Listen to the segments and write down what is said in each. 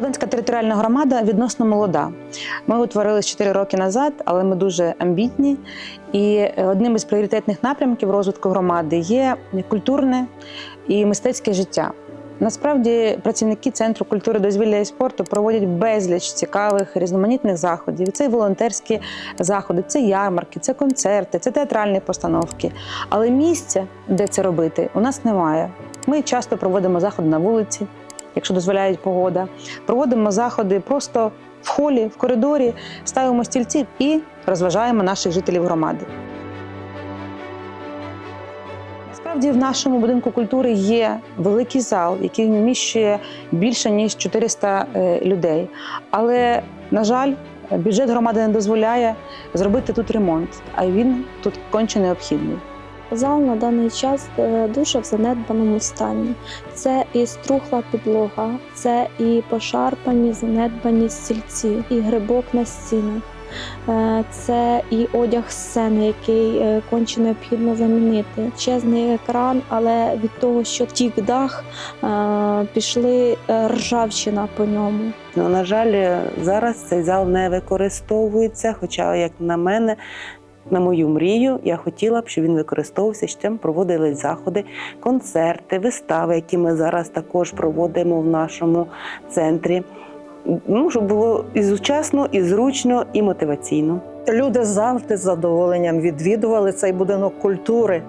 Ладанська територіальна громада відносно молода. Ми утворились 4 роки назад, але ми дуже амбітні. І е, одним із пріоритетних напрямків розвитку громади є культурне і мистецьке життя. Насправді працівники Центру культури, дозвілля і спорту проводять безліч цікавих різноманітних заходів. Це волонтерські заходи, це ярмарки, це концерти, це театральні постановки. Але місця, де це робити, у нас немає. Ми часто проводимо заходи на вулиці, якщо дозволяє погода. Проводимо заходи просто в холі, в коридорі, ставимо стільці і розважаємо наших жителів громади. Насправді в нашому будинку культури є великий зал, який вміщує більше ніж 400 е, людей. Але, на жаль, бюджет громади не дозволяє зробити тут ремонт, а він тут конче необхідний. Зал на даний час е, дуже в занедбаному стані. Це і струхла підлога, це і пошарпані, занедбані стільці, і грибок на стінах. Е, Це і одяг сцени, який е, конче необхідно замінити. Чесний екран, але від того, що тік дах, пішли ржавчина по ньому. Ну, на жаль, зараз цей зал не використовується. Хоча, як на мене, на мою мрію, я хотіла б, щоб він використовувався, щоб там проводили заходи, концерти, вистави, які ми зараз також проводимо в нашому центрі. Ну, щоб було і сучасно, і зручно, і мотиваційно. Люди завжди з задоволенням відвідували цей будинок культури.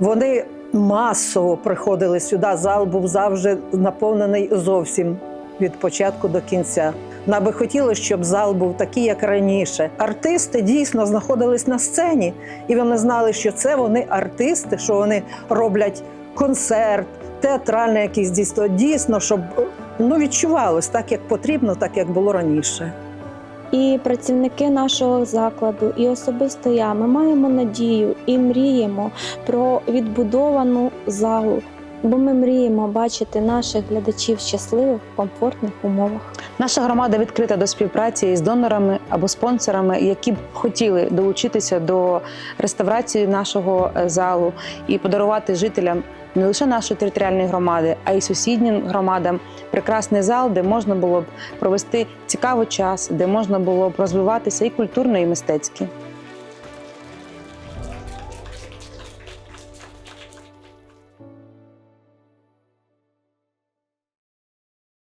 Вони масово приходили сюди. Зал був завжди наповнений зовсім від початку до кінця. Нам би хотілося, щоб зал був такий, як раніше. Артисти дійсно знаходились на сцені, і вони знали, що це вони артисти, що вони роблять концерт, театральне якесь дійство. Дійсно, щоб ну, відчувалось так, як потрібно, так як було раніше. І працівники нашого закладу, і особисто я, ми маємо надію і мріємо про відбудовану залу, бо ми мріємо бачити наших глядачів щасливих комфортних умовах. Наша громада відкрита до співпраці із донорами або спонсорами, які б хотіли долучитися до реставрації нашого е, залу і подарувати жителям не лише нашої територіальної громади, а й сусіднім громадам прекрасний зал, де можна було б провести цікавий час, де можна було б розвиватися і культурно, і мистецьки.